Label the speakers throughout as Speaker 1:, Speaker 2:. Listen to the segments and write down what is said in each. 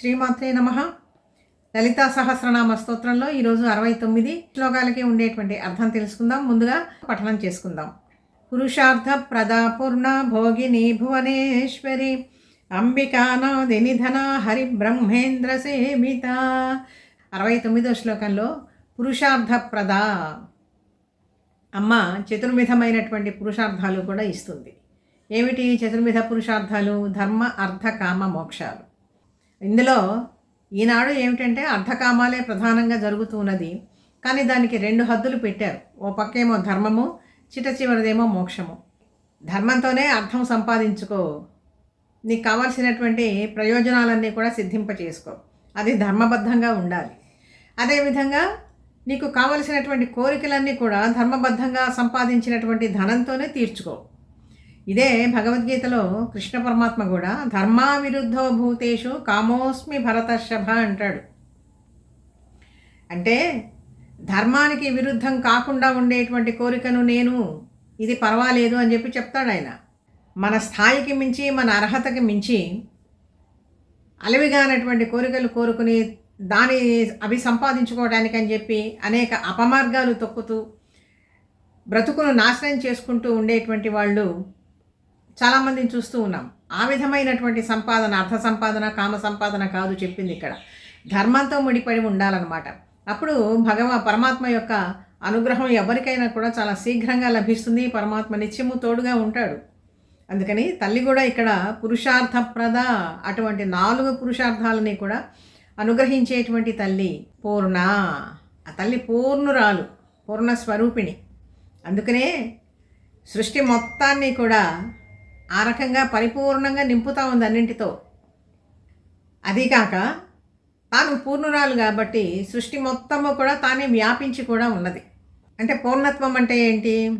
Speaker 1: శ్రీమాత్రే నమ. లలితా సహస్రనామ స్తోత్రంలో ఈరోజు అరవై తొమ్మిది శ్లోకాలకి ఉండేటువంటి అర్థం తెలుసుకుందాం. ముందుగా పఠనం చేసుకుందాం. పురుషార్థ ప్రదాపూర్ణ భోగిని భువనేశ్వరి అంబికానాది నిధన హరి బ్రహ్మేంద్ర సేమిత అరవై తొమ్మిదో శ్లోకంలో పురుషార్థ ప్రద అమ్మ చతుర్విధమైనటువంటి పురుషార్థాలు కూడా ఇస్తుంది. ఏమిటి చతుర్విధ పురుషార్థాలు? ధర్మ అర్థ కామ మోక్షాలు. ఇందులో ఈనాడు ఏమిటంటే అర్ధకామాలే ప్రధానంగా జరుగుతున్నది. కానీ దానికి రెండు హద్దులు పెట్టారు. ఓ పక్కేమో ధర్మము చిట చివరిదేమో మోక్షము. ధర్మంతోనే అర్థం సంపాదించుకో. నీకు కావాల్సినటువంటి ప్రయోజనాలన్నీ కూడా సిద్ధింప చేసుకో అది ధర్మబద్ధంగా ఉండాలి. అదేవిధంగా నీకు కావలసినటువంటి కోరికలన్నీ కూడా ధర్మబద్ధంగా సంపాదించినటువంటి ధనంతోనే తీర్చుకో. ఇదే భగవద్గీతలో కృష్ణ పరమాత్మ కూడా ధర్మా భూతేషు కామోస్మి భరతర్షభ అంటాడు. అంటే ధర్మానికి విరుద్ధం కాకుండా ఉండేటువంటి కోరికను నేను ఇది పర్వాలేదు అని చెప్పి చెప్తాడు ఆయన. మన స్థాయికి మించి మన అర్హతకి మించి అలవిగానటువంటి కోరికలు కోరుకుని దాని అవి సంపాదించుకోవడానికి అని చెప్పి అనేక అపమార్గాలు తొక్కుతూ బ్రతుకును నాశనం చేసుకుంటూ ఉండేటువంటి వాళ్ళు చాలామందిని చూస్తూ ఉన్నాం. ఆ విధమైనటువంటి సంపాదన అర్థ సంపాదన కామ సంపాదన కాదు చెప్పింది ఇక్కడ. ధర్మంతో ముడిపడి ఉండాలన్నమాట. అప్పుడు భగవ పరమాత్మ యొక్క అనుగ్రహం ఎవరికైనా కూడా చాలా శీఘ్రంగా లభిస్తుంది. పరమాత్మ నిత్యము తోడుగా ఉంటాడు. అందుకని తల్లి కూడా ఇక్కడ పురుషార్థప్రద అటువంటి నాలుగు పురుషార్థాలని కూడా అనుగ్రహించేటువంటి తల్లి పూర్ణ. ఆ తల్లి పూర్ణురాలు పూర్ణ స్వరూపిణి అందుకనే సృష్టి మొత్తాన్ని కూడా ఆ రకంగా పరిపూర్ణంగా నింపుతా ఉంది అన్నింటితో. అదీకాక తాను పూర్ణురాలు కాబట్టి సృష్టి మొత్తము కూడా తానే వ్యాపించి కూడా ఉన్నది. అంటే పూర్ణత్వం అంటే ఏంటి?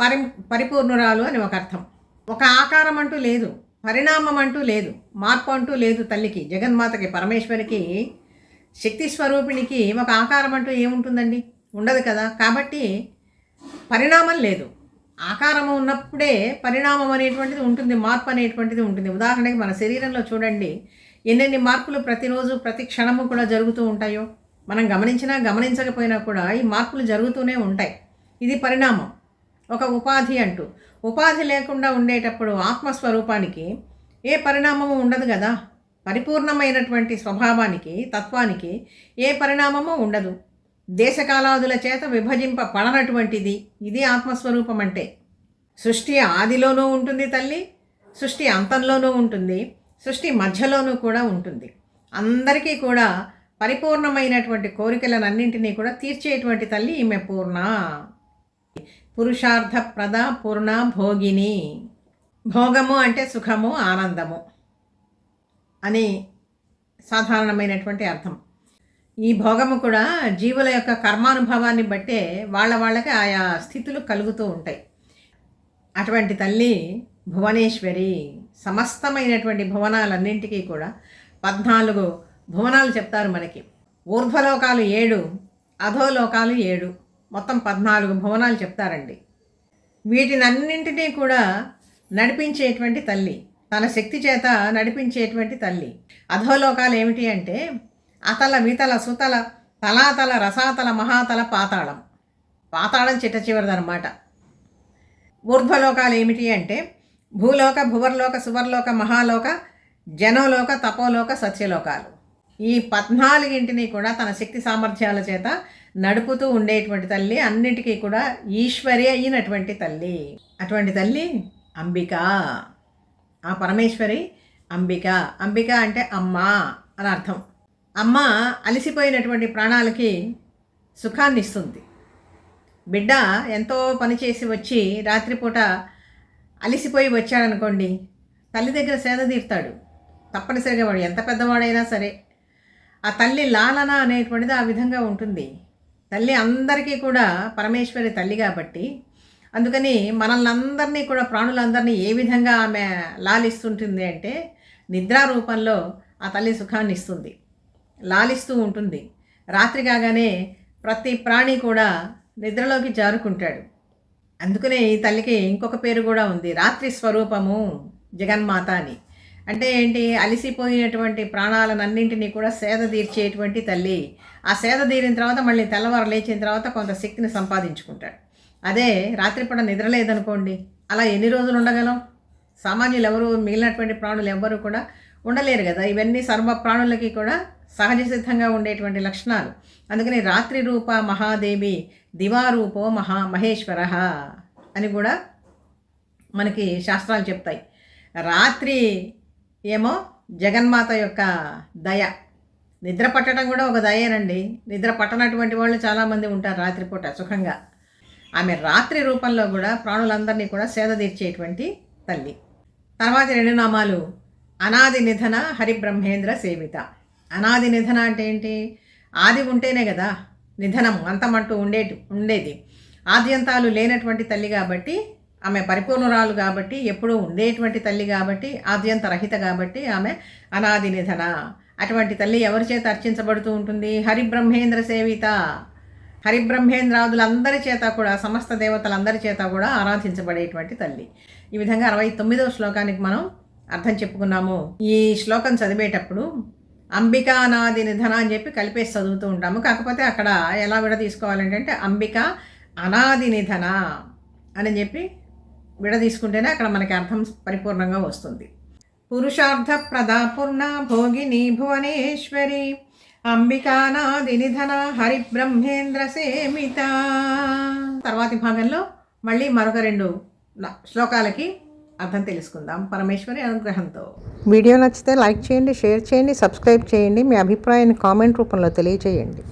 Speaker 1: పరి పరిపూర్ణురాలు అని ఒక అర్థం. ఒక ఆకారం అంటూ లేదు పరిణామం అంటూ లేదు మార్పు అంటూ లేదు తల్లికి జగన్మాతకి పరమేశ్వరికి శక్తి స్వరూపిణికి ఒక ఆకారం అంటూ ఏముంటుందండి? ఉండదు కదా. కాబట్టి పరిణామం లేదు. ఆకారము ఉన్నప్పుడే పరిణామం అనేటువంటిది ఉంటుంది మార్పు అనేటువంటిది ఉంటుంది. ఉదాహరణకి మన శరీరంలో చూడండి ఎన్నెన్ని మార్పులు ప్రతిరోజు ప్రతి క్షణము కూడా జరుగుతూ ఉంటాయో. మనం గమనించినా గమనించకపోయినా కూడా ఈ మార్పులు జరుగుతూనే ఉంటాయి. ఇది పరిణామం. ఒక ఉపాధి అంటూ. ఉపాధి లేకుండా ఉండేటప్పుడు ఆత్మస్వరూపానికి ఏ పరిణామము ఉండదు కదా. పరిపూర్ణమైనటువంటి స్వభావానికి తత్వానికి ఏ పరిణామము ఉండదు. దేశకాలాదుల చేత విభజింప పడనటువంటిది. ఇది ఆత్మస్వరూపం అంటే సృష్టి ఆదిలోనూ ఉంటుంది తల్లి సృష్టి అంతంలోనూ ఉంటుంది సృష్టి మధ్యలోనూ కూడా ఉంటుంది. అందరికీ కూడా పరిపూర్ణమైనటువంటి కోరికలనన్నింటినీ కూడా తీర్చేటువంటి తల్లి ఈమె పూర్ణ. పురుషార్థ ప్రద పూర్ణ భోగిని. భోగము అంటే సుఖము ఆనందము అని సాధారణమైనటువంటి అర్థం. ఈ భోగము కూడా జీవుల యొక్క కర్మానుభవాన్ని బట్టే వాళ్ళ వాళ్ళకి ఆయా స్థితులు కలుగుతూ ఉంటాయి. అటువంటి తల్లి భువనేశ్వరి సమస్తమైనటువంటి భువనాలన్నింటికీ కూడా పద్నాలుగు భువనాలు చెప్తారు మనకి. ఊర్ధ్వలోకాలు ఏడు అధోలోకాలు ఏడు మొత్తం పద్నాలుగు భువనాలు చెప్తారండి. వీటినన్నింటినీ కూడా నడిపించేటువంటి తల్లి తన శక్తి చేత నడిపించేటువంటి తల్లి. అధోలోకాలు ఏమిటి అంటే అతల వితల సుతల తలాతల రసాతల మహాతల పాతాళం. పాతాళం చిట్ట చివరిదనమాట ఊర్ధ్వలోకాలు ఏమిటి అంటే భూలోక భువర్లోక సువర్లోక మహాలోక జనోలోక తపోలోక సత్యలోకాలు. ఈ పద్నాలుగింటిని కూడా తన శక్తి సామర్థ్యాల చేత నడుపుతూ ఉండేటువంటి తల్లి అన్నిటికీ కూడా ఈశ్వరి అయినటువంటి తల్లి. అటువంటి తల్లి అంబిక. ఆ పరమేశ్వరి అంబిక. అంబిక అంటే అమ్మ అని అర్థం. అమ్మ అలసిపోయినటువంటి ప్రాణాలకి సుఖాన్ని ఇస్తుంది బిడ్డ ఎంతో పనిచేసి వచ్చి రాత్రిపూట అలిసిపోయి వచ్చాడనుకోండి తల్లి దగ్గర సేద తీరుతాడు. తప్పనిసరిగా వాడు ఎంత పెద్దవాడైనా సరే. ఆ తల్లి లాలన అనేటువంటిది ఆ విధంగా ఉంటుంది. తల్లి అందరికీ కూడా పరమేశ్వరి తల్లి కాబట్టి అందుకని మనల్ని అందరినీ కూడా ప్రాణులందరినీ ఏ విధంగా ఆమె లాలిస్తుంటుంది అంటే నిద్రా రూపంలో ఆ తల్లి సుఖాన్ని ఇస్తుంది లాలిస్తూ ఉంటుంది. రాత్రి కాగానే ప్రతి ప్రాణి కూడా నిద్రలోకి జారుకుంటాడు. అందుకనే ఈ తల్లికి ఇంకొక పేరు కూడా ఉంది. రాత్రి స్వరూపము జగన్మాత అని. అంటే ఏంటి? అలిసిపోయినటువంటి ప్రాణాలన్నింటినీ కూడా సేద తీర్చేటువంటి తల్లి. ఆ సేద తీరిన తర్వాత మళ్ళీ తెల్లవారు లేచిన తర్వాత కొంత శక్తిని సంపాదించుకుంటాడు. అదే రాత్రిపూట నిద్ర లేదనుకోండి అలా ఎన్ని రోజులు ఉండగలం? సామాన్యులు ఎవరు మిగిలినటువంటి ప్రాణులు ఎవ్వరు కూడా ఉండలేరు కదా. ఇవన్నీ సర్వ ప్రాణులకి కూడా సహజ సిద్ధంగా ఉండేటువంటి లక్షణాలు. అందుకని రాత్రి రూప మహాదేవి దివారూపో మహా మహేశ్వర అని కూడా మనకి శాస్త్రాలు చెప్తాయి. రాత్రి ఏమో జగన్మాత యొక్క దయ. నిద్ర పట్టడం కూడా ఒక దయేనండి. నిద్ర పట్టనటువంటి వాళ్ళు చాలామంది ఉంటారు రాత్రిపూట సుఖంగా. ఆమె రాత్రి రూపంలో కూడా ప్రాణులందరినీ కూడా సేద తీర్చేటువంటి తల్లి. తర్వాత రెండు నామాలు. అనాది నిధన హరిబ్రహ్మేంద్ర సేవిత. అనాది నిధన అంటే ఏంటి? ఆది ఉంటేనే కదా నిధనం అంతమంటూ ఉండేటి ఉండేది. ఆద్యంతాలు లేనటువంటి తల్లి కాబట్టి ఆమె పరిపూర్ణురాలు కాబట్టి ఎప్పుడూ ఉండేటువంటి తల్లి కాబట్టి ఆద్యంత రహిత కాబట్టి ఆమె అనాది నిధన. అటువంటి తల్లి ఎవరి చేత అర్చించబడుతూ ఉంటుంది? హరిబ్రహ్మేంద్ర సేవిత. హరిబ్రహ్మేంద్రాదులందరి చేత కూడా సమస్త దేవతలందరి చేత కూడా ఆరాధించబడేటువంటి తల్లి. ఈ విధంగా అరవై తొమ్మిదవ శ్లోకానికి మనం అర్థం చెప్పుకున్నాము. ఈ శ్లోకం చదివేటప్పుడు అంబికానాది నిధన అని చెప్పి కలిపేసి చదువుతూ ఉంటాము. కాకపోతే అక్కడ ఎలా విడ తీసుకోవాలంటే అంబిక అనాది నిధన అని చెప్పి విడ తీసుకుంటేనే అక్కడ మనకి అర్థం పరిపూర్ణంగా వస్తుంది. పురుషార్థ ప్రదాపూర్ణ భోగిని భువనేశ్వరి అంబికానాది నిధన హరిబ్రహ్మేంద్ర సేమిత. తర్వాతి భాగంలో మళ్ళీ మరొక రెండు శ్లోకాలకి అర్థం తెలుసుకుందాం పరమేశ్వరి అనుగ్రహంతో.
Speaker 2: వీడియో నచ్చితే లైక్ చేయండి షేర్ చేయండి సబ్స్క్రైబ్ చేయండి. మీ అభిప్రాయాన్ని కామెంట్ రూపంలో తెలియజేయండి